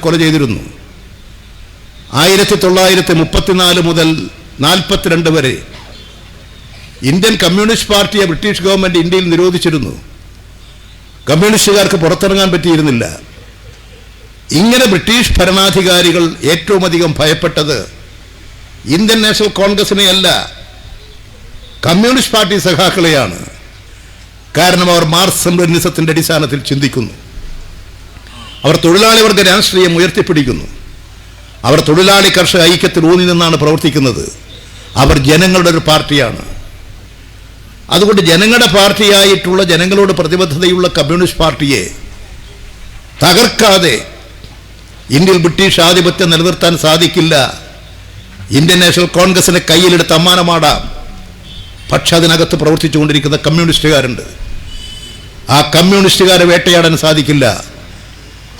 കൊല ചെയ്തിരുന്നു. ആയിരത്തി തൊള്ളായിരത്തി മുപ്പത്തിനാല് മുതൽ നാൽപ്പത്തിരണ്ട് വരെ ഇന്ത്യൻ കമ്മ്യൂണിസ്റ്റ് പാർട്ടിയെ ബ്രിട്ടീഷ് ഗവൺമെന്റ് ഇന്ത്യയിൽ നിരോധിച്ചിരുന്നു. കമ്മ്യൂണിസ്റ്റുകാർക്ക് പുറത്തിറങ്ങാൻ പറ്റിയിരുന്നില്ല. ഇങ്ങനെ ബ്രിട്ടീഷ് ഭരണാധികാരികൾ ഏറ്റവും അധികം ഭയപ്പെട്ടത് ഇന്ത്യൻ നാഷണൽ കോൺഗ്രസിനെയല്ല കമ്മ്യൂണിസ്റ്റ് പാർട്ടി സഖാക്കളെയാണ്. കാരണം അവർ മാർക്സം ലെനിസത്തിന്റെ അടിസ്ഥാനത്തിൽ ചിന്തിക്കുന്നു. അവർ തൊഴിലാളി വർഗ രാഷ്ട്രീയം ഉയർത്തിപ്പിടിക്കുന്നു. അവർ തൊഴിലാളി കർഷക ഐക്യത്തിൽ ഊന്നി നിന്നാണ് പ്രവർത്തിക്കുന്നത്. അവർ ജനങ്ങളുടെ ഒരു പാർട്ടിയാണ്. അതുകൊണ്ട് ജനങ്ങളുടെ പാർട്ടിയായിട്ടുള്ള ജനങ്ങളോട് പ്രതിബദ്ധതയുള്ള കമ്മ്യൂണിസ്റ്റ് പാർട്ടിയെ തകർക്കാതെ ഇന്ത്യയിൽ ബ്രിട്ടീഷ് ആധിപത്യം നിലനിർത്താൻ സാധിക്കില്ല. ഇന്ത്യൻ നാഷണൽ കോൺഗ്രസിനെ കയ്യിലെടുത്ത് അമ്മാനമാടാം. പക്ഷെ അതിനകത്ത് പ്രവർത്തിച്ചുകൊണ്ടിരിക്കുന്ന കമ്മ്യൂണിസ്റ്റുകാരുണ്ട്. ആ കമ്മ്യൂണിസ്റ്റുകാരെ വേട്ടയാടാൻ സാധിക്കില്ല.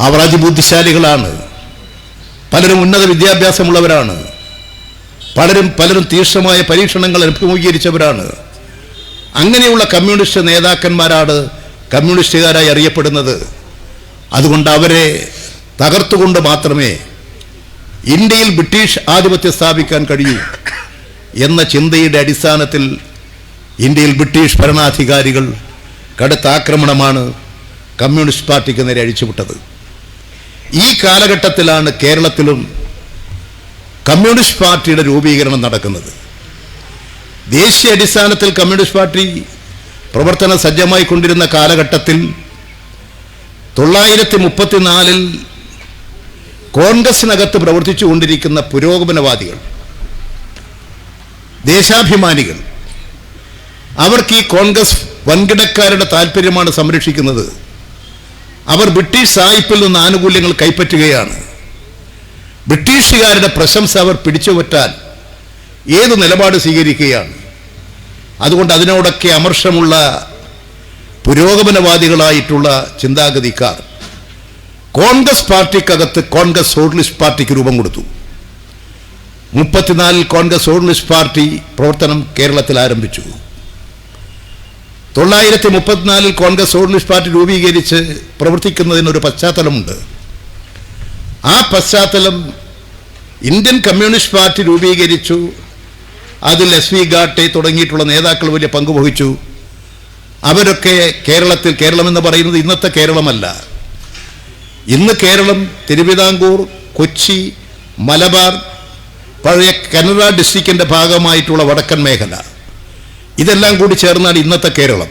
അവർ അതിബുദ്ധിശാലികളാണ് പലരും ഉന്നത വിദ്യാഭ്യാസമുള്ളവരാണ്. പലരും പലരും തീക്ഷമായ പരീക്ഷണങ്ങൾ അഭിമുഖീകരിച്ചവരാണ്. അങ്ങനെയുള്ള കമ്മ്യൂണിസ്റ്റ് നേതാക്കന്മാരാണ് കമ്മ്യൂണിസ്റ്റുകാരായി അറിയപ്പെടുന്നത്. അതുകൊണ്ട് അവരെ തകർത്തുകൊണ്ട് മാത്രമേ ഇന്ത്യയിൽ ബ്രിട്ടീഷ് ആധിപത്യം സ്ഥാപിക്കാൻ കഴിയൂ എന്ന ചിന്തയുടെ അടിസ്ഥാനത്തിൽ ഇന്ത്യയിൽ ബ്രിട്ടീഷ് ഭരണാധികാരികൾ കടുത്ത ആക്രമണമാണ് കമ്മ്യൂണിസ്റ്റ് പാർട്ടിക്ക് നേരെ അഴിച്ചുവിട്ടത്. ഈ കാലഘട്ടത്തിലാണ് കേരളത്തിലും കമ്മ്യൂണിസ്റ്റ് പാർട്ടിയുടെ രൂപീകരണം നടക്കുന്നത്. ദേശീയ അടിസ്ഥാനത്തിൽ കമ്മ്യൂണിസ്റ്റ് പാർട്ടി പ്രവർത്തന സജ്ജമായി കൊണ്ടിരുന്ന കാലഘട്ടത്തിൽ തൊള്ളായിരത്തി മുപ്പത്തിനാലിൽ കോൺഗ്രസിനകത്ത് പ്രവർത്തിച്ചു കൊണ്ടിരിക്കുന്ന പുരോഗമനവാദികൾ ദേശാഭിമാനികൾ അവർക്ക് ഈ കോൺഗ്രസ് വൻകിടക്കാരുടെ താല്പര്യമാണ് സംരക്ഷിക്കുന്നത്. അവർ ബ്രിട്ടീഷ് സായിപ്പിൽ നിന്ന് ആനുകൂല്യങ്ങൾ കൈപ്പറ്റുകയാണ്. ബ്രിട്ടീഷുകാരുടെ പ്രശംസ അവർ പിടിച്ചുപറ്റാൻ ഏത് നിലപാട് സ്വീകരിക്കുകയാണ്? അതുകൊണ്ട് അതിനോടൊക്കെ അമർഷമുള്ള പുരോഗമനവാദികളായിട്ടുള്ള ചിന്താഗതിക്കാർ കോൺഗ്രസ് പാർട്ടിക്കകത്ത് കോൺഗ്രസ് സോഷ്യലിസ്റ്റ് പാർട്ടിക്ക് രൂപം കൊടുത്തു. മുപ്പത്തിനാലിൽ കോൺഗ്രസ് സോഷ്യലിസ്റ്റ് പാർട്ടി പ്രവർത്തനം കേരളത്തിൽ ആരംഭിച്ചു. തൊള്ളായിരത്തി മുപ്പത്തിനാലിൽ കോൺഗ്രസ് സോഷ്യലിസ്റ്റ് പാർട്ടി രൂപീകരിച്ച് പ്രവർത്തിക്കുന്നതിനൊരു പശ്ചാത്തലമുണ്ട്. ആ പശ്ചാത്തലം ഇന്ത്യൻ കമ്മ്യൂണിസ്റ്റ് പാർട്ടി രൂപീകരിച്ചു. അതിൽ എസ് വി ഗാട്ടെ തുടങ്ങിയിട്ടുള്ള നേതാക്കൾ വലിയ പങ്കുവഹിച്ചു അവരൊക്കെ കേരളത്തിൽ കേരളം എന്ന് പറയുന്നത് ഇന്നത്തെ കേരളമല്ല. ഇന്ന് കേരളം തിരുവിതാംകൂർ കൊച്ചി മലബാർ പഴയ കനറ ഡിസ്ട്രിക്റ്റിന്റെ ഭാഗമായിട്ടുള്ള വടക്കൻ മേഖല. ഇതെല്ലാം കൂടി ചേർന്നാണ് ഇന്നത്തെ കേരളം.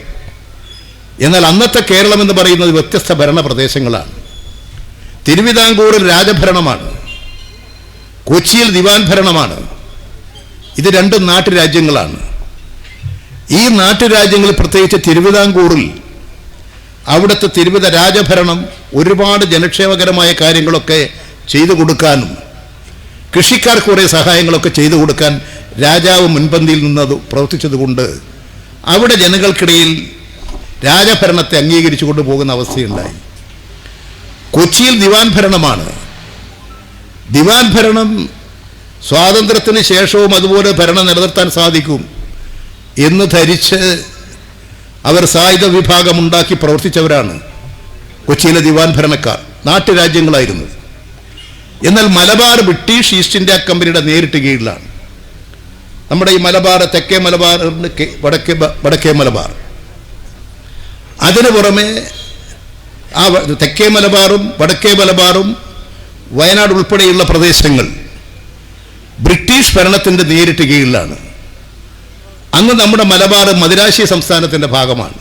എന്നാൽ അന്നത്തെ കേരളം എന്ന് പറയുന്നത് വ്യത്യസ്ത ഭരണ പ്രദേശങ്ങളാണ് തിരുവിതാംകൂറിൽ രാജഭരണമാണ്. കൊച്ചിയിൽ ദിവാൻ ഭരണമാണ്. ഇത് രണ്ടും നാട്ടുരാജ്യങ്ങളാണ്. ഈ നാട്ടുരാജ്യങ്ങളിൽ പ്രത്യേകിച്ച് തിരുവിതാംകൂറിൽ അവിടുത്തെ തിരുവിത രാജഭരണം ഒരുപാട് ജനക്ഷേമകരമായ കാര്യങ്ങളൊക്കെ ചെയ്തു കൊടുക്കാനും കൃഷിക്കാർക്ക് കുറേ സഹായങ്ങളൊക്കെ ചെയ്തു കൊടുക്കാൻ രാജാവ് മുൻപന്തിയിൽ നിന്നത് പ്രവർത്തിച്ചതുകൊണ്ട് അവിടെ ജനങ്ങൾക്കിടയിൽ രാജഭരണത്തെ അംഗീകരിച്ചു കൊണ്ടുപോകുന്ന അവസ്ഥയുണ്ടായി. കൊച്ചിയിൽ ദിവാൻ ഭരണമാണ്. ദിവാൻ ഭരണം സ്വാതന്ത്ര്യത്തിന് ശേഷവും അതുപോലെ ഭരണം നിലനിർത്താൻ സാധിക്കും എന്ന് ധരിച്ച് അവർ സായുധ വിഭാഗം ഉണ്ടാക്കി പ്രവർത്തിച്ചവരാണ് കൊച്ചിയിലെ ദിവാൻ ഭരണക്കാർ. നാട്ടുരാജ്യങ്ങളായിരുന്നു. എന്നാൽ മലബാർ ബ്രിട്ടീഷ് ഈസ്റ്റ് ഇന്ത്യ കമ്പനിയുടെ നേരിട്ട് കീഴിലാണ്. നമ്മുടെ ഈ മലബാർ തെക്കേ മലബാർ വടക്കേ വടക്കേ മലബാർ. അതിനു പുറമെ ആ തെക്കേ മലബാറും വടക്കേ മലബാറും വയനാട് ഉൾപ്പെടെയുള്ള പ്രദേശങ്ങൾ ബ്രിട്ടീഷ് ഭരണത്തിന്റെ നേരിട്ട് കീഴിലാണ്. അന്ന് നമ്മുടെ മലബാർ മദിരാശി സംസ്ഥാനത്തിന്റെ ഭാഗമാണ്.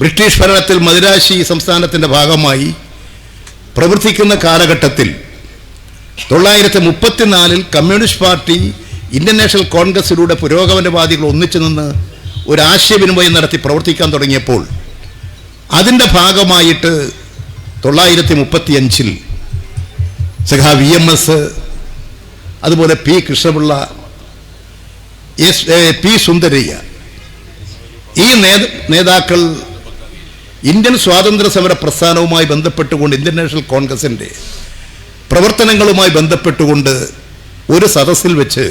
ബ്രിട്ടീഷ് ഭരണത്തിൽ മദിരാശി സംസ്ഥാനത്തിന്റെ ഭാഗമായി പ്രവർത്തിക്കുന്ന കാലഘട്ടത്തിൽ തൊള്ളായിരത്തി മുപ്പത്തിനാലിൽ കമ്മ്യൂണിസ്റ്റ് പാർട്ടി ഇന്ത്യൻ നാഷണൽ കോൺഗ്രസിലൂടെ പുരോഗമനവാദികൾ ഒന്നിച്ചു നിന്ന് ഒരു ആശയവിനിമയം നടത്തി പ്രവർത്തിക്കാൻ തുടങ്ങിയപ്പോൾ അതിന്റെ ഭാഗമായിട്ട് തൊള്ളായിരത്തി മുപ്പത്തിയഞ്ചിൽ സഖാ വി എം എസ് അതുപോലെ P Krishna Pillai S P Sundarayya ഈ നേതാക്കൾ ഇന്ത്യൻ സ്വാതന്ത്ര്യ സമര പ്രസ്ഥാനവുമായി ബന്ധപ്പെട്ടുകൊണ്ട് ഇന്ത്യൻ നാഷണൽ കോൺഗ്രസിന്റെ പ്രവർത്തനങ്ങളുമായി ബന്ധപ്പെട്ടുകൊണ്ട് ഒരു സദസ്സിൽ വെച്ച്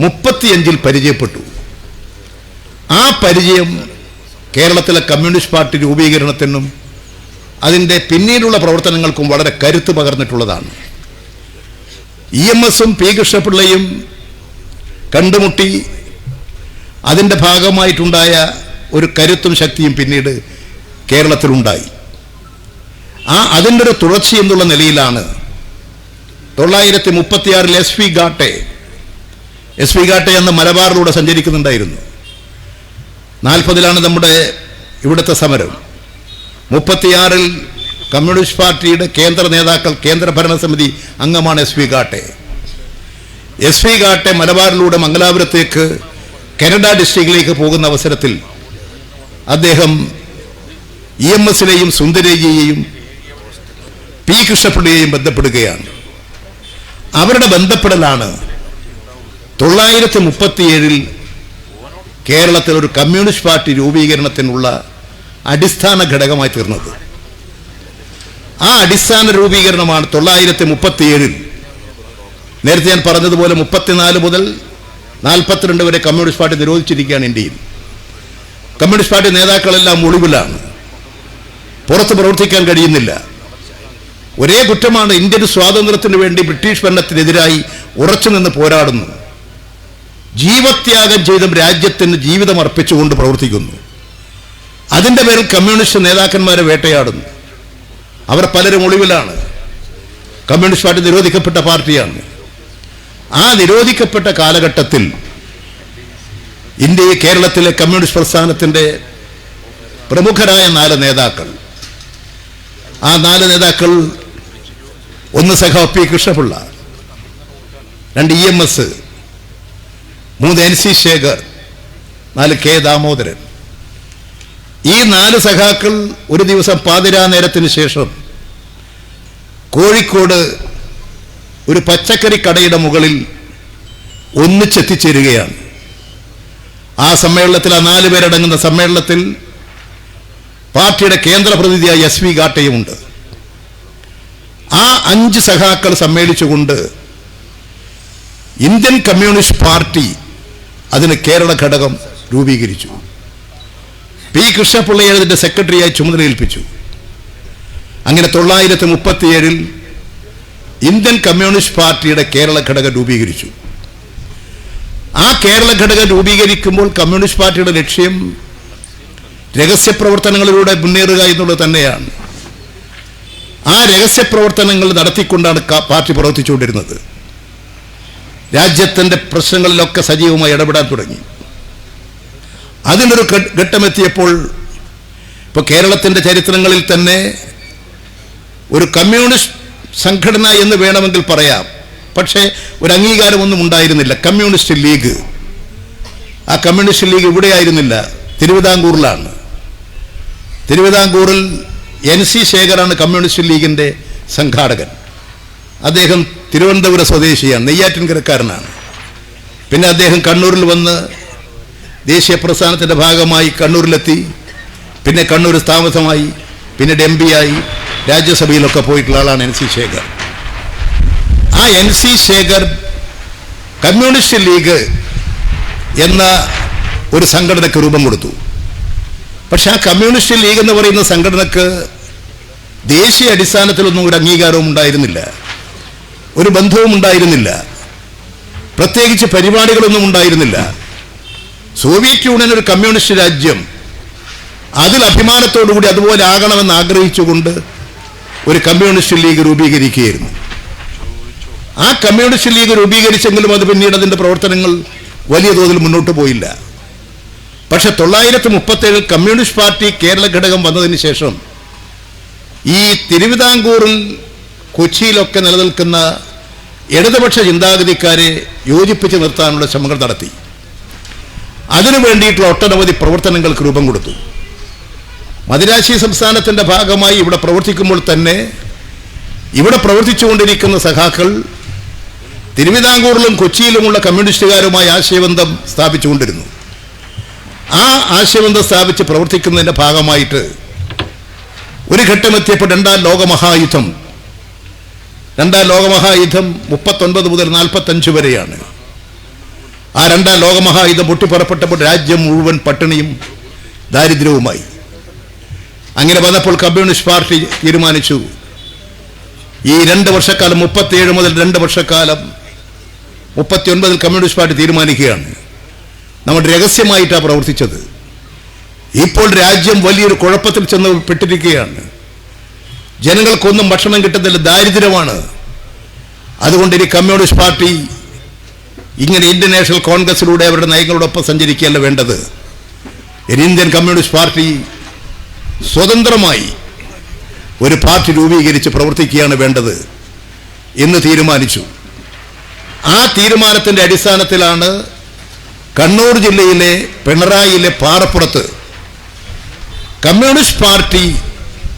മുപ്പത്തിയഞ്ചിൽ പരിചയപ്പെട്ടു. ആ പരിചയം കേരളത്തിലെ കമ്മ്യൂണിസ്റ്റ് പാർട്ടി രൂപീകരണത്തിനും അതിന്റെ പിന്നീടുള്ള പ്രവർത്തനങ്ങൾക്കും വളരെ കരുത്ത് പകർന്നിട്ടുള്ളതാണ്. ഇ എം എസും പി കൃഷ്ണപിള്ളയും കണ്ടുമുട്ടി അതിന്റെ ഭാഗമായിട്ടുണ്ടായ ഒരു കരുത്തും ശക്തിയും പിന്നീട് കേരളത്തിലുണ്ടായി. ആ അതിന്റെ ഒരു തുടർച്ച എന്നുള്ള നിലയിലാണ് തൊള്ളായിരത്തി മുപ്പത്തിയാറിൽ S V Ghate S P Ghate എന്ന മലബാറിലൂടെ സഞ്ചരിക്കുന്നുണ്ടായിരുന്നു. നാൽപ്പതിലാണ് നമ്മുടെ ഇവിടുത്തെ സമരം. മുപ്പത്തിയാറിൽ കമ്മ്യൂണിസ്റ്റ് പാർട്ടിയുടെ കേന്ദ്ര നേതാക്കൾ കേന്ദ്ര ഭരണസമിതി അംഗമാണ് S P Ghate S P Ghate മലബാറിലൂടെ മംഗലാപുരത്തേക്ക് കനഡ ഡിസ്ട്രിക്റ്റിലേക്ക് പോകുന്ന അവസരത്തിൽ അദ്ദേഹം ഇ എം എസിനെയും സുന്ദരേജിയെയും പി കൃഷ്ണപിള്ളയെയും ബന്ധപ്പെടുകയാണ്. അവരുടെ ബന്ധപ്പെടലാണ് തൊള്ളായിരത്തി മുപ്പത്തിയേഴിൽ കേരളത്തിൽ ഒരു കമ്മ്യൂണിസ്റ്റ് പാർട്ടി രൂപീകരണത്തിനുള്ള അടിസ്ഥാന ഘടകമായി തീർന്നത്. ആ അടിസ്ഥാന രൂപീകരണമാണ് തൊള്ളായിരത്തി മുപ്പത്തിയേഴിൽ നേരത്തെ ഞാൻ പറഞ്ഞതുപോലെ മുപ്പത്തിനാല് മുതൽ നാൽപ്പത്തിരണ്ട് വരെ കമ്മ്യൂണിസ്റ്റ് പാർട്ടി നിരോധിച്ചിരിക്കുകയാണ് ഇന്ത്യയിൽ. കമ്മ്യൂണിസ്റ്റ് പാർട്ടി നേതാക്കളെല്ലാം ഒളിവിലാണ്. പുറത്ത് പ്രവർത്തിക്കാൻ കഴിയുന്നില്ല. ഒരേ കുറ്റമാണ് ഇന്ത്യൻ സ്വാതന്ത്ര്യത്തിന് വേണ്ടി ബ്രിട്ടീഷ് ഭരണത്തിനെതിരായി ഉറച്ചു നിന്ന് പോരാടുന്നു. ജീവത്യാഗം ചെയ്തും രാജ്യത്തിന് ജീവിതം അർപ്പിച്ചുകൊണ്ട് പ്രവർത്തിക്കുന്നു. അതിന്റെ പേരിൽ കമ്മ്യൂണിസ്റ്റ് നേതാക്കന്മാരെ വേട്ടയാടുന്നു. അവർ പലരും ഒളിവിലാണ്. കമ്മ്യൂണിസ്റ്റ് പാർട്ടി നിരോധിക്കപ്പെട്ട പാർട്ടിയാണ്. ആ നിരോധിക്കപ്പെട്ട കാലഘട്ടത്തിൽ ഇന്ത്യയെ കേരളത്തിലെ കമ്മ്യൂണിസ്റ്റ് പ്രസ്ഥാനത്തിന്റെ പ്രമുഖരായ നാല് നേതാക്കൾ. ആ നാല് നേതാക്കൾ ഒന്ന് സഖാവ് പി കൃഷ്ണപിള്ള രണ്ട് ഇ എം എസ് മൂന്ന് എൻ സി ശേഖർ നാല് കെ ദാമോദരൻ. ഈ നാല് സഖാക്കൾ ഒരു ദിവസം പാതിരാ നേരത്തിന് ശേഷം കോഴിക്കോട് ഒരു പച്ചക്കറി കടയുടെ മുകളിൽ ഒന്നിച്ചെത്തിച്ചേരുകയാണ്. ആ സമ്മേളനത്തിൽ ആ നാല് പേരടങ്ങുന്ന സമ്മേളനത്തിൽ പാർട്ടിയുടെ കേന്ദ്ര പ്രതിനിധിയായ എസ് വി ഗാട്ടയുമുണ്ട് ആ അഞ്ച് സഖാക്കൾ സമ്മേളിച്ചുകൊണ്ട് ഇന്ത്യൻ കമ്മ്യൂണിസ്റ്റ് പാർട്ടി അതിന് കേരള ഘടകം രൂപീകരിച്ചു. പി കൃഷ്ണപിള്ളയെ അതിന്റെ സെക്രട്ടറിയായി ചുമതലയേൽപ്പിച്ചു. അങ്ങനെ തൊള്ളായിരത്തി മുപ്പത്തിയേഴിൽ ഇന്ത്യൻ കമ്മ്യൂണിസ്റ്റ് പാർട്ടിയുടെ കേരള ഘടകം രൂപീകരിച്ചു. ആ കേരള ഘടകം രൂപീകരിക്കുമ്പോൾ കമ്മ്യൂണിസ്റ്റ് പാർട്ടിയുടെ ലക്ഷ്യം രഹസ്യ പ്രവർത്തനങ്ങളിലൂടെ മുന്നേറുക എന്നുള്ളത് തന്നെയാണ്. ആ രഹസ്യ പ്രവർത്തനങ്ങൾ നടത്തിക്കൊണ്ടാണ് പാർട്ടി പ്രവർത്തിച്ചുകൊണ്ടിരുന്നത്. രാജ്യത്തിന്റെ പ്രശ്നങ്ങളിലൊക്കെ സജീവമായി ഇടപെടാൻ തുടങ്ങി. അതിനൊരു ഘട്ടമെത്തിയപ്പോൾ ഇപ്പോൾ കേരളത്തിന്റെ ചരിത്രങ്ങളിൽ തന്നെ ഒരു കമ്മ്യൂണിസ്റ്റ് സംഘടന എന്ന് വേണമെങ്കിൽ പറയാം. പക്ഷേ ഒരു അംഗീകാരമൊന്നും ഉണ്ടായിരുന്നില്ല. Communist league. ആ കമ്മ്യൂണിസ്റ്റ് ലീഗ് ഇവിടെ ആയിരുന്നില്ല തിരുവിതാംകൂറിലാണ്. തിരുവിതാംകൂറിൽ എൻ സി ശേഖറാണ് കമ്മ്യൂണിസ്റ്റ് ലീഗിന്റെ സംഘാടകൻ. അദ്ദേഹം തിരുവനന്തപുരം സ്വദേശിയാണ് നെയ്യാറ്റിൻകരക്കാരനാണ്. പിന്നെ അദ്ദേഹം കണ്ണൂരിൽ വന്ന് ദേശീയ പ്രസ്ഥാനത്തിന്റെ ഭാഗമായി കണ്ണൂരിലെത്തി. പിന്നെ കണ്ണൂർ താമസമായി. പിന്നീട് എം ആയി. രാജ്യസഭയിലൊക്കെ പോയിട്ടുള്ള ആളാണ് എൻ സി ശേഖർ. ആ N C Shekhar communist league എന്ന ഒരു സംഘടനയ്ക്ക് രൂപം കൊടുത്തു. പക്ഷെ ആ കമ്മ്യൂണിസ്റ്റ് ലീഗ് എന്ന് പറയുന്ന സംഘടനക്ക് ദേശീയ അടിസ്ഥാനത്തിലൊന്നും ഒരു അംഗീകാരവും ഉണ്ടായിരുന്നില്ല. ഒരു ബന്ധവും ഉണ്ടായിരുന്നില്ല. പ്രത്യേകിച്ച് പരിപാടികളൊന്നും ഉണ്ടായിരുന്നില്ല. സോവിയറ്റ് യൂണിയൻ ഒരു കമ്മ്യൂണിസ്റ്റ് രാജ്യം. അതിൽ അഭിമാനത്തോടുകൂടി അതുപോലെ ആകണമെന്ന് ആഗ്രഹിച്ചുകൊണ്ട് ഒരു കമ്മ്യൂണിസ്റ്റ് ലീഗ് രൂപീകരിക്കുകയായിരുന്നു. ആ കമ്മ്യൂണിസ്റ്റ് ലീഗ് രൂപീകരിച്ചെങ്കിലും അത് പിന്നീട് അതിന്റെ പ്രവർത്തനങ്ങൾ വലിയ തോതിൽ മുന്നോട്ട് പോയില്ല. പക്ഷെ തൊള്ളായിരത്തി മുപ്പത്തേഴിൽ കമ്മ്യൂണിസ്റ്റ് പാർട്ടി കേരള ഘടകം വന്നതിന് ശേഷം ഈ തിരുവിതാംകൂറിൽ കൊച്ചിയിലൊക്കെ നിലനിൽക്കുന്ന ഇടതുപക്ഷ ചിന്താഗതിക്കാരെ യോജിപ്പിച്ച് നിർത്താനുള്ള ശ്രമങ്ങൾ നടത്തി. അതിനു വേണ്ടിയിട്ടുള്ള ഒട്ടനവധി പ്രവർത്തനങ്ങൾക്ക് രൂപം കൊടുത്തു. മദിരാശി സംസ്ഥാനത്തിന്റെ ഭാഗമായി ഇവിടെ പ്രവർത്തിക്കുമ്പോൾ തന്നെ ഇവിടെ പ്രവർത്തിച്ചുകൊണ്ടിരിക്കുന്ന സഖാക്കൾ തിരുവിതാംകൂറിലും കൊച്ചിയിലുമുള്ള കമ്മ്യൂണിസ്റ്റുകാരുമായി ആശയബന്ധം സ്ഥാപിച്ചുകൊണ്ടിരുന്നു. ആ ആശയബന്ധം സ്ഥാപിച്ച് പ്രവർത്തിക്കുന്നതിന്റെ ഭാഗമായിട്ട് ഒരു ഘട്ടമെത്തിയപ്പോൾ രണ്ടാം ലോകമഹായുദ്ധം രണ്ടാം ലോകമഹായുദ്ധം മുപ്പത്തൊൻപത് മുതൽ നാൽപ്പത്തഞ്ച് വരെയാണ്. ആ രണ്ടാം ലോകമഹായുദ്ധം പൊട്ടിപ്പുറപ്പെട്ടപ്പോൾ രാജ്യം മുഴുവൻ പട്ടിണിയും ദാരിദ്ര്യവുമായി. അങ്ങനെ വന്നപ്പോൾ കമ്മ്യൂണിസ്റ്റ് പാർട്ടി തീരുമാനിച്ചു ഈ രണ്ട് വർഷക്കാലം മുപ്പത്തിയേഴ് മുതൽ രണ്ട് വർഷക്കാലം മുപ്പത്തി ഒൻപതിൽ കമ്മ്യൂണിസ്റ്റ് പാർട്ടി തീരുമാനിക്കുകയാണ്. നമ്മൾ രഹസ്യമായിട്ടാണ് പ്രവർത്തിച്ചത്. ഇപ്പോൾ രാജ്യം വലിയൊരു കുഴപ്പത്തിൽ ചെന്ന് പെട്ടിരിക്കുകയാണ്. ജനങ്ങൾക്കൊന്നും ഭക്ഷണം കിട്ടുന്നില്ല ദാരിദ്ര്യമാണ്. അതുകൊണ്ട് ഇനി കമ്മ്യൂണിസ്റ്റ് പാർട്ടി ഇങ്ങനെ ഇന്ത്യൻ നാഷണൽ കോൺഗ്രസിലൂടെ അവരുടെ നയങ്ങളോടൊപ്പം സഞ്ചരിക്കുകയല്ല വേണ്ടത്. ഇന്ത്യൻ കമ്മ്യൂണിസ്റ്റ് പാർട്ടി സ്വതന്ത്രമായി ഒരു പാർട്ടി രൂപീകരിച്ച് പ്രവർത്തിക്കുകയാണ് വേണ്ടത് എന്ന് തീരുമാനിച്ചു. ആ തീരുമാനത്തിന്റെ അടിസ്ഥാനത്തിലാണ് കണ്ണൂർ ജില്ലയിലെ പിണറായിയിലെ പാറപ്പുറത്ത് കമ്മ്യൂണിസ്റ്റ് പാർട്ടി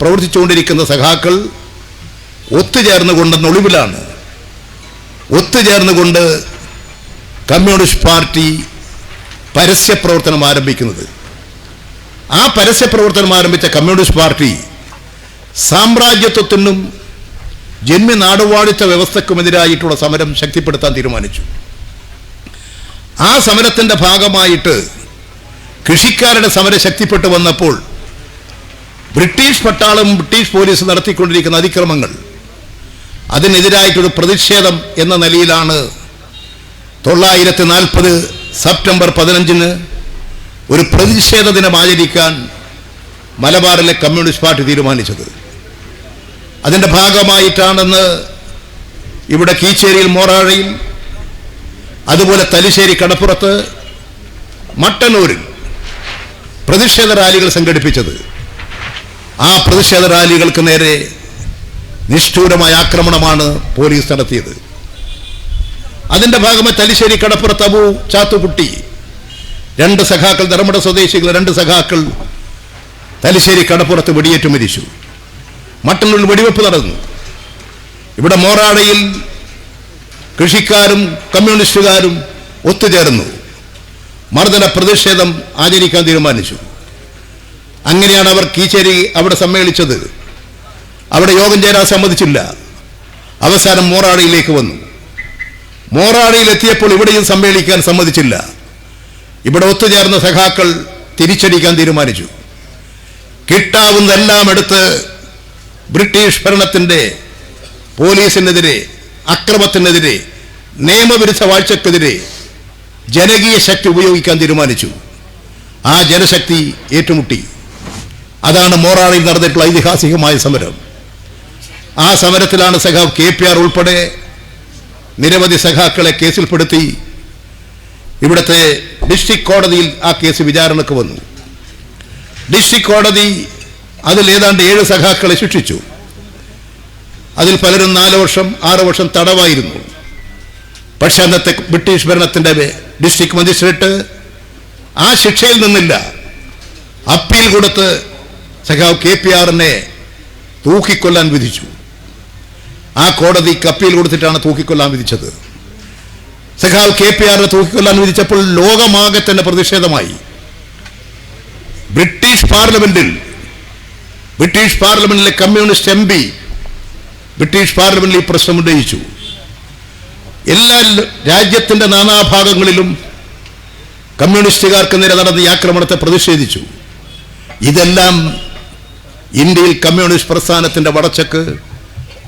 പ്രവർത്തിച്ചുകൊണ്ടിരിക്കുന്ന സഖാക്കൾ ഒത്തുചേർന്നുകൊണ്ട് നൊളിവിലാണ് ഒത്തുചേർന്നുകൊണ്ട് കമ്മ്യൂണിസ്റ്റ് പാർട്ടി പരസ്യ പ്രവർത്തനം ആരംഭിക്കുന്നത്. ആ പരസ്യ പ്രവർത്തനം ആരംഭിച്ച കമ്മ്യൂണിസ്റ്റ് പാർട്ടി സാമ്രാജ്യത്വത്തിനും ജന്മി നാടുവാഴിത്ത വ്യവസ്ഥക്കുമെതിരായിട്ടുള്ള സമരം ശക്തിപ്പെടുത്താൻ തീരുമാനിച്ചു. ആ സമരത്തിന്റെ ഭാഗമായിട്ട് കൃഷിക്കാരുടെ സമരം ശക്തിപ്പെട്ടു വന്നപ്പോൾ ബ്രിട്ടീഷ് പട്ടാളം ബ്രിട്ടീഷ് പോലീസ് നടത്തിക്കൊണ്ടിരിക്കുന്ന അതിക്രമങ്ങൾ അതിനെതിരായിട്ടൊരു പ്രതിഷേധം എന്ന നിലയിലാണ് തൊള്ളായിരത്തി നാൽപ്പത് സെപ്റ്റംബർ പതിനഞ്ചിന് ഒരു പ്രതിഷേധ ദിനം ആചരിക്കാൻ മലബാറിലെ കമ്മ്യൂണിസ്റ്റ് പാർട്ടി തീരുമാനിച്ചത്. അതിന്റെ ഭാഗമായിട്ടാണെന്ന് ഇവിടെ കീച്ചേരിയിൽ മോറാഴയിൽ അതുപോലെ തലശ്ശേരി കടപ്പുറത്ത് മട്ടന്നൂരിൽ പ്രതിഷേധ റാലികൾ സംഘടിപ്പിച്ചത്. ആ പ്രതിഷേധ റാലികൾക്ക് നേരെ നിഷ്ഠൂരമായ ആക്രമണമാണ് പോലീസ് നടത്തിയത്. അതിന്റെ ഭാഗമായി തലശ്ശേരി കടപ്പുറത്ത് അബു ചാത്തുകുട്ടി രണ്ട് സഖാക്കൾ ധർമ്മട സ്വദേശികൾ രണ്ട് സഖാക്കൾ തലശ്ശേരി കടപ്പുറത്ത് വെടിയേറ്റ് മരിച്ചു. മട്ടന്നൂരിൽ വെടിവെപ്പ് നടന്നു. ഇവിടെ മോറാടയിൽ കൃഷിക്കാരും കമ്മ്യൂണിസ്റ്റുകാരും ഒത്തുചേർന്നു. മർദ്ദന പ്രതിഷേധം ആചരിക്കാൻ തീരുമാനിച്ചു. അങ്ങനെയാണ് അവർ കീച്ചേരി അവിടെ സമ്മേളിച്ചത്. അവിടെ യോഗം ചേരാൻ സമ്മതിച്ചില്ല. അവസാനം മോറാടിയിലേക്ക് വന്നു. മോറാടിയിലെത്തിയപ്പോൾ ഇവിടെയും സമ്മേളിക്കാൻ സമ്മതിച്ചില്ല. ഇവിടെ ഒത്തുചേർന്ന സഖാക്കൾ തിരിച്ചടിക്കാൻ തീരുമാനിച്ചു. കിട്ടാവുന്നതെല്ലാം എടുത്ത് ബ്രിട്ടീഷ് ഭരണത്തിന്റെ പോലീസിനെതിരെ അക്രമത്തിനെതിരെ നിയമവിരുദ്ധ വാഴ്ചക്കെതിരെ ജനകീയ ശക്തി ഉപയോഗിക്കാൻ തീരുമാനിച്ചു. ആ ജനശക്തി ഏറ്റുമുട്ടി. അതാണ് മോറാറിൽ നടന്നിട്ടുള്ള ഐതിഹാസികമായ സമരം. ആ സമരത്തിലാണ് സഖാവ് കെ പി ആർ ഉൾപ്പെടെ നിരവധി സഖാക്കളെ കേസിൽപ്പെടുത്തി ഇവിടുത്തെ ഡിസ്ട്രിക്ട് കോടതിയിൽ ആ കേസ് വിചാരണക്ക് വന്നു. ഡിസ്ട്രിക്ട് കോടതി അതിൽ ഏതാണ്ട് ഏഴ് സഖാക്കളെ ശിക്ഷിച്ചു. അതിൽ പലരും നാല് വർഷം ആറ് വർഷം തടവായിരുന്നു. പക്ഷെ അന്നത്തെ ബ്രിട്ടീഷ് ഭരണത്തിന്റെ ഡിസ്ട്രിക്ട് മജിസ്ട്രേറ്റ് ആ ശിക്ഷയിൽ നിന്നില്ല. അപ്പീൽ കൊടുത്ത് സഖാവ് കെ പി ആറിനെ തൂക്കിക്കൊല്ലാൻ വിധിച്ചു. ആ കോടതി കപ്പിയിൽ കൊടുത്തിട്ടാണ് തൂക്കിക്കൊല്ലാൻ വിധിച്ചത്. സഖാവ് കെ പി ആറിനെ തൂക്കിക്കൊല്ലാൻ വിധിച്ചപ്പോൾ ലോകമാകെ തന്നെ പ്രതിഷേധമായി. ബ്രിട്ടീഷ് പാർലമെന്റിൽ ബ്രിട്ടീഷ് പാർലമെന്റിലെ കമ്മ്യൂണിസ്റ്റ് എം പി ബ്രിട്ടീഷ് പാർലമെന്റിൽ ഈ പ്രശ്നം ഉന്നയിച്ചു. എല്ലാ രാജ്യത്തിന്റെ നാനാഭാഗങ്ങളിലും കമ്മ്യൂണിസ്റ്റുകാർക്ക് നേരെ നടന്ന ഈ ആക്രമണത്തെ പ്രതിഷേധിച്ചു. ഇതെല്ലാം ഇന്ത്യയിൽ കമ്മ്യൂണിസ്റ്റ് പ്രസ്ഥാനത്തിന്റെ വടച്ചക്ക്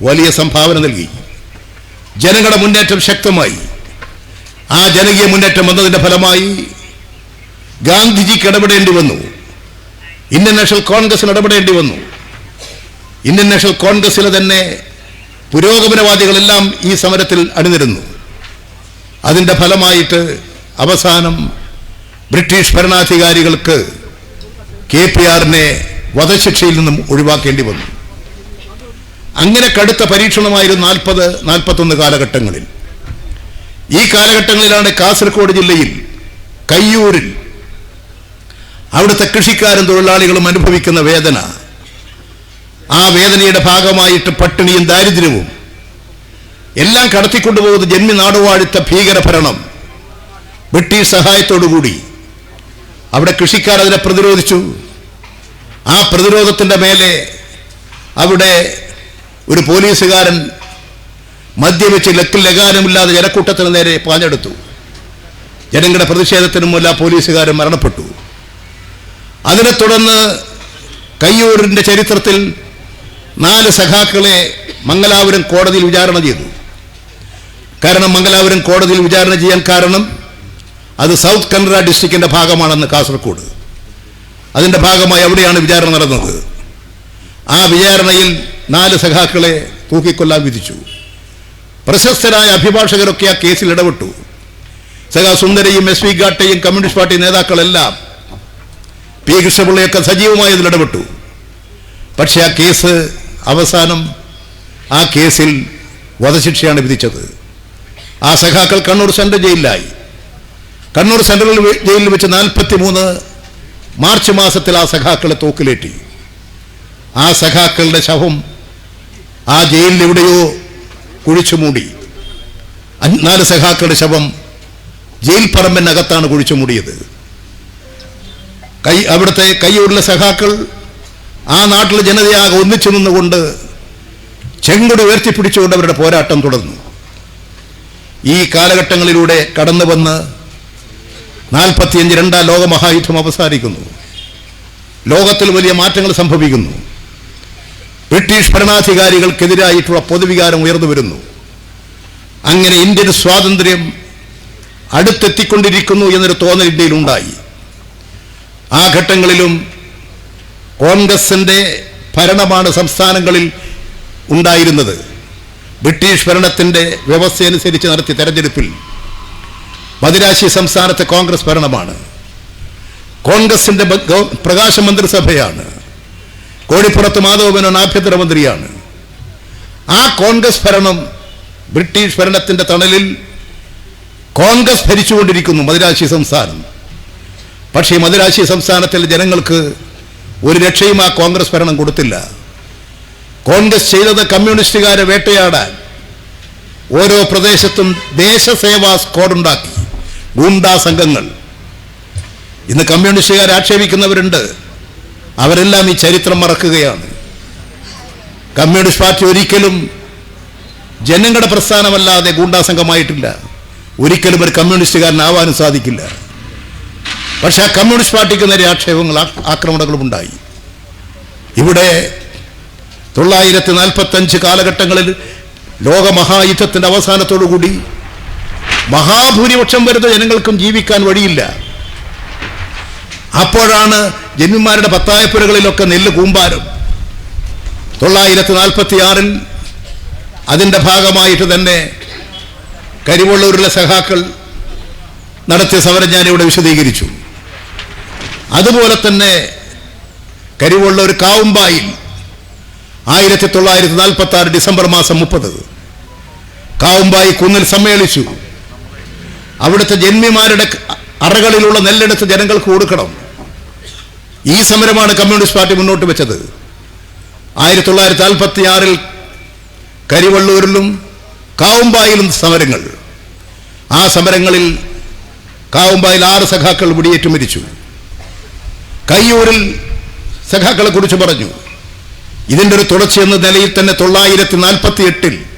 വലിയ സംഭാവന നൽകി. ജനങ്ങളുടെ മുന്നേറ്റം ശക്തമായി. ആ ജനകീയ മുന്നേറ്റം വന്നതിന്റെ ഫലമായി ഗാന്ധിജിക്ക് ഇടപെടേണ്ടി വന്നു. ഇന്ത്യൻ നാഷണൽ കോൺഗ്രസിന് ഇടപെടേണ്ടി വന്നു. ഇന്ത്യൻ നാഷണൽ കോൺഗ്രസ്സിലെ തന്നെ പുരോഗമനവാദികളെല്ലാം ഈ സമരത്തിൽ അണിനിരുന്നു. അതിന്റെ ഫലമായിട്ട് അവസാനം ബ്രിട്ടീഷ് ഭരണാധികാരികൾക്ക് കെ പി ആറിനെ വധശിക്ഷയിൽ നിന്നും ഒഴിവാക്കേണ്ടി വന്നു. അങ്ങനെ കടുത്ത പരീക്ഷണമായിരുന്നു നാൽപ്പത് നാൽപ്പത്തൊന്ന് കാലഘട്ടങ്ങളിൽ. ഈ കാലഘട്ടങ്ങളിലാണ് കാസർഗോഡ് ജില്ലയിൽ കയ്യൂരിൽ അവിടുത്തെ കൃഷിക്കാരും തൊഴിലാളികളും അനുഭവിക്കുന്ന വേദന. ആ വേദനയുടെ ഭാഗമായിട്ട് പട്ടിണിയും ദാരിദ്ര്യവും എല്ലാം കടത്തിക്കൊണ്ടുപോകുന്ന ജന്മി നാടുവാഴിത്ത ഭീകരഭരണം ബ്രിട്ടീഷ് സഹായത്തോടുകൂടി അവിടെ കൃഷിക്കാർ അതിനെ പ്രതിരോധിച്ചു. ആ പ്രതിരോധത്തിന്റെ മേലെ അവിടെ ഒരു പോലീസുകാരൻ മദ്യവെച്ച് ലക്കിൽ ലഗാനമില്ലാതെ ജനക്കൂട്ടത്തിന് നേരെ പാഞ്ഞെടുത്തു. ജനങ്ങളുടെ പ്രതിഷേധത്തിനും മൂലം ആ പോലീസുകാരൻ മരണപ്പെട്ടു. അതിനെ തുടർന്ന് കയ്യൂരിന്റെ ചരിത്രത്തിൽ നാല് സഖാക്കളെ മംഗലാപുരം കോടതിയിൽ വിചാരണ ചെയ്തു. കാരണം മംഗലാപുരം കോടതിയിൽ വിചാരണ ചെയ്യാൻ കാരണം അത് സൗത്ത് കന്നഡ ഡിസ്ട്രിക്റ്റിന്റെ ഭാഗമാണെന്ന് കാസർഗോഡ് അതിന്റെ ഭാഗമായി അവിടെയാണ് വിചാരണ നടന്നത്. ആ വിചാരണയിൽ നാല് സഖാക്കളെ തൂക്കിക്കൊല്ലാൻ വിധിച്ചു. പ്രശസ്തരായ അഭിഭാഷകരൊക്കെ ആ കേസിൽ ഇടപെട്ടു. സഖാ സുന്ദരയും എസ് വി ഗാട്ടയും കമ്മ്യൂണിസ്റ്റ് പാർട്ടി നേതാക്കളെല്ലാം പി കൃഷ്ണപിള്ളയൊക്കെ സജീവമായി അതിൽ ഇടപെട്ടു. പക്ഷേ ആ കേസ് അവസാനം ആ കേസിൽ വധശിക്ഷയാണ് വിധിച്ചത്. ആ സഖാക്കൾ കണ്ണൂർ സെൻട്രൽ ജയിലിലായി. കണ്ണൂർ സെൻട്രൽ ജയിലിൽ വെച്ച് നാൽപ്പത്തി മൂന്ന് മാർച്ച് മാസത്തിൽ ആ സഖാക്കളെ തോക്കിലേറ്റി. ആ സഖാക്കളുടെ ശവം ആ ജയിലിൽ എവിടെയോ കുഴിച്ചു മൂടി. നാല് സഖാക്കളുടെ ശവം ജയിൽ പറമ്പിനകത്താണ് കുഴിച്ചു മൂടിയത്. കൈ അവിടുത്തെ കൈയുള്ള സഖാക്കൾ ആ നാട്ടിലെ ജനതയാകെ ഒന്നിച്ചു നിന്നുകൊണ്ട് ചെങ്കൊടി ഉയർത്തിപ്പിടിച്ചുകൊണ്ട് അവരുടെ പോരാട്ടം തുടർന്നു. ഈ കാലഘട്ടങ്ങളിലൂടെ കടന്നു വന്ന് നാൽപ്പത്തിയഞ്ച് രണ്ടാം ലോകമഹായുദ്ധം അവസാനിക്കുന്നു. ലോകത്തിൽ വലിയ മാറ്റങ്ങൾ സംഭവിക്കുന്നു. ബ്രിട്ടീഷ് ഭരണാധികാരികൾക്കെതിരായിട്ടുള്ള പൊതുവികാരം ഉയർന്നു വരുന്നു. അങ്ങനെ ഇന്ത്യൻ സ്വാതന്ത്ര്യം അടുത്തെത്തിക്കൊണ്ടിരിക്കുന്നു എന്നൊരു തോന്നൽ ഇന്ത്യയിലുണ്ടായി ആ ഘട്ടങ്ങളിലും കോൺഗ്രസിന്റെ ഭരണമാണ് സംസ്ഥാനങ്ങളിൽ ഉണ്ടായിരുന്നത്. ബ്രിട്ടീഷ് ഭരണത്തിന്റെ വ്യവസ്ഥയനുസരിച്ച് നടത്തിയ തെരഞ്ഞെടുപ്പിൽ മദിരാശി സംസ്ഥാനത്തെ കോൺഗ്രസ് ഭരണമാണ്. ഗവ- പ്രകാശ മന്ത്രിസഭയാണ്. കോഴിപ്പുറത്ത് മാധവമേനോൻ ആഭ്യന്തരമന്ത്രിയാണ് ആ കോൺഗ്രസ് ഭരണം ബ്രിട്ടീഷ് ഭരണത്തിന്റെ തണലിൽ കോൺഗ്രസ് ഭരിച്ചുകൊണ്ടിരിക്കുന്നു മദിരാശി സംസ്ഥാനം. പക്ഷേ മദിരാശി സംസ്ഥാനത്തിലെ ജനങ്ങൾക്ക് ഒരു രക്ഷയും ആ കോൺഗ്രസ് ഭരണം കൊടുത്തില്ല. കോൺഗ്രസ് ചെയ്തത് കമ്മ്യൂണിസ്റ്റുകാരെ വേട്ടയാടാൻ. ഓരോ പ്രദേശത്തും ദേശസേവാ സ്ക്വാഡ് ഉണ്ടാക്കി. ഗൂണ്ടാ സംഘങ്ങൾ ഇന്ന് കമ്മ്യൂണിസ്റ്റുകാർ ആക്ഷേപിക്കുന്നവരുണ്ട്. അവരെല്ലാം ഈ ചരിത്രം മറക്കുകയാണ്. കമ്മ്യൂണിസ്റ്റ് പാർട്ടി ഒരിക്കലും ജനങ്ങളുടെ പ്രസ്ഥാനമല്ലാതെ ഗൂണ്ടാ സംഘമായിട്ടില്ല ഒരിക്കലും ഒരു കമ്മ്യൂണിസ്റ്റുകാരനാവാനും സാധിക്കില്ല. പക്ഷേ ആ കമ്മ്യൂണിസ്റ്റ് പാർട്ടിക്ക് നേരെ ആക്ഷേപങ്ങൾ ആക്രമണങ്ങളും ഉണ്ടായി. ഇവിടെ തൊള്ളായിരത്തി നാൽപ്പത്തഞ്ച് കാലഘട്ടങ്ങളിൽ ലോകമഹായുദ്ധത്തിന്റെ അവസാനത്തോടുകൂടി മഹാഭൂരിപക്ഷം വരുന്ന ജനങ്ങൾക്കും ജീവിക്കാൻ വഴിയില്ല. അപ്പോഴാണ് ജന്മിമാരുടെ പത്തായപ്പുരകളിലൊക്കെ നെല്ല് കൂമ്പാരം. തൊള്ളായിരത്തി നാൽപ്പത്തി ആറിൽ അതിന്റെ ഭാഗമായിട്ട് തന്നെ കരിവള്ളൂരിലെ സഹാക്കൾ നടത്തിയ സമരം ഞാനിവിടെ വിശദീകരിച്ചു. അതുപോലെ തന്നെ കരിവള്ളൂർ കാവുമ്പായിൽ ആയിരത്തി തൊള്ളായിരത്തി നാൽപ്പത്തി ആറ് ഡിസംബർ മാസം മുപ്പത് കാവുമ്പായി കുന്നിൽ സമ്മേളിച്ചു. അവിടുത്തെ ജന്മിമാരുടെ അറകളിലുള്ള നെല്ലെടുത്ത് ജനങ്ങൾക്ക് കൊടുക്കണം. ഈ സമരമാണ് കമ്മ്യൂണിസ്റ്റ് പാർട്ടി മുന്നോട്ട് വെച്ചത്. ആയിരത്തി തൊള്ളായിരത്തി നാൽപ്പത്തി ആറിൽ കരിവള്ളൂരിലും കാവുമ്പായിലും സമരങ്ങൾ. ആ സമരങ്ങളിൽ കാവുമ്പായിൽ ആറ് സഖാക്കൾ വെടിയേറ്റ് മരിച്ചു. കയ്യൂരിൽ സഖാക്കളെ കുറിച്ച് പറഞ്ഞു. ഇതിന്റെ ഒരു തുടർച്ചയെന്ന നിലയിൽ തന്നെ തൊള്ളായിരത്തി നാൽപ്പത്തി എട്ടിൽ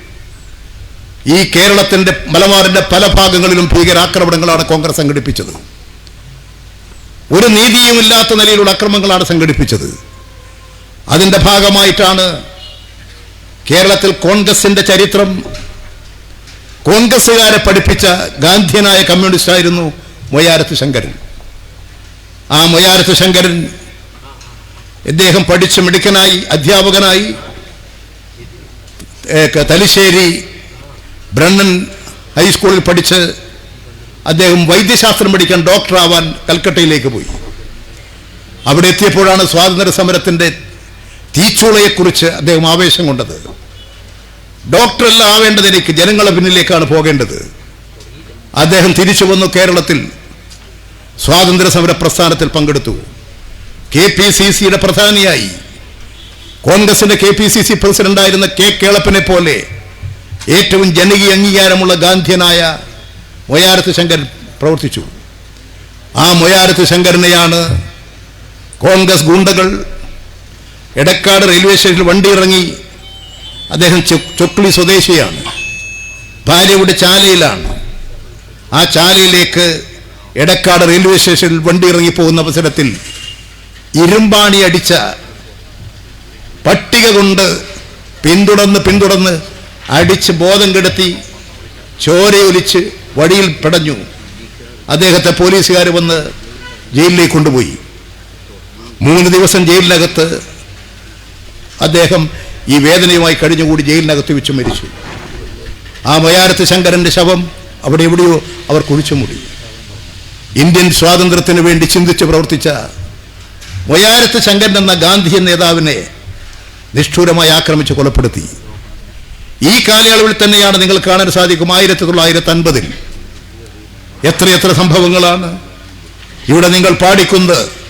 ഈ കേരളത്തിന്റെ മലബാറിന്റെ പല ഭാഗങ്ങളിലും ഭീകരാക്രമണങ്ങളാണ് കോൺഗ്രസ് സംഘടിപ്പിച്ചത്. ഒരു നീതിയുമില്ലാത്ത നിലയിലുള്ള അക്രമങ്ങളാണ് സംഘടിപ്പിച്ചത്. അതിന്റെ ഭാഗമായിട്ടാണ് കേരളത്തിൽ കോൺഗ്രസിന്റെ ചരിത്രം. കോൺഗ്രസ്സുകാരെ പഠിപ്പിച്ച ഗാന്ധിയനായ കമ്മ്യൂണിസ്റ്റ് ആയിരുന്നു മൊയാരത്ത് ശങ്കരൻ. ആ മൊയാരത്ത് ശങ്കരൻ ഇദ്ദേഹം പഠിച്ച് മിടുക്കനായി അധ്യാപകനായി തലശ്ശേരി ബ്രണ്ണൻ ഹൈസ്കൂളിൽ പഠിച്ച് അദ്ദേഹം വൈദ്യശാസ്ത്രം പഠിക്കാൻ ഡോക്ടറാവാൻ കൽക്കട്ടയിലേക്ക് പോയി. അവിടെ എത്തിയപ്പോഴാണ് സ്വാതന്ത്ര്യ സമരത്തിന്റെ തീച്ചൂളയെക്കുറിച്ച് അദ്ദേഹം ആവേശം കൊണ്ടത്. ഡോക്ടറല്ല ആവേണ്ടത് എനിക്ക് ജനങ്ങളുടെ പിന്നിലേക്കാണ് പോകേണ്ടത്. അദ്ദേഹം തിരിച്ചു വന്നു കേരളത്തിൽ. സ്വാതന്ത്ര്യ സമര പ്രസ്ഥാനത്തിൽ പങ്കെടുത്തു. കെ പി സി സിയുടെ പ്രധാനിയായി. കോൺഗ്രസിന്റെ കെ പി സി സി പ്രസിഡന്റായിരുന്ന കെ കേളപ്പനെ പോലെ ഏറ്റവും ജനകീയ അംഗീകാരമുള്ള ഗാന്ധിയനായ മൊയാരത്ത് ശങ്കർ പ്രവർത്തിച്ചു. ആ മൊയാരത്ത് ശങ്കരനെയാണ് കോൺഗ്രസ് ഗുണ്ടകൾ എടക്കാട് റെയിൽവേ സ്റ്റേഷനിൽ വണ്ടി ഇറങ്ങി അദ്ദേഹം ചൊക്ലി സ്വദേശിയാണ്. ഭാര്യയുടെ ചാലയിലാണ്. ആ ചാലയിലേക്ക് എടക്കാട് റെയിൽവേ സ്റ്റേഷനിൽ വണ്ടി ഇറങ്ങി പോകുന്ന അവസരത്തിൽ ഇരുമ്പാണി അടിച്ച പട്ടിക കൊണ്ട് പിന്തുടർന്ന് പിന്തുടർന്ന് അടിച്ച് ബോധം കെടുത്തി ചോരയൊലിച്ച് വഴിയിൽ പിടഞ്ഞു. അദ്ദേഹത്തെ പോലീസുകാർ വന്ന് ജയിലിലേക്ക് കൊണ്ടുപോയി. മൂന്ന് ദിവസം ജയിലിനകത്ത് അദ്ദേഹം ഈ വേദനയുമായി കഴിഞ്ഞുകൂടി ജയിലിനകത്ത് വെച്ച് മരിച്ചു. ആ മയാരത്ത് ശങ്കരന്റെ ശവം അവിടെ എവിടെയോ അവർ കുഴിച്ചു മൂടി. ഇന്ത്യൻ സ്വാതന്ത്ര്യത്തിന് വേണ്ടി ചിന്തിച്ച് പ്രവർത്തിച്ച മൊയാരത്ത് ശങ്കരൻ എന്ന ഗാന്ധി നേതാവിനെ നിഷ്ഠൂരമായി ആക്രമിച്ച് കൊലപ്പെടുത്തി. ഈ കാലയളവിൽ തന്നെയാണ് നിങ്ങൾ കാണാൻ സാധിക്കും ആയിരത്തി തൊള്ളായിരത്തി അൻപതിൽ എത്രയെത്ര സംഭവങ്ങളാണ് ഇവിടെ നിങ്ങൾ പാടിക്കുന്നത്.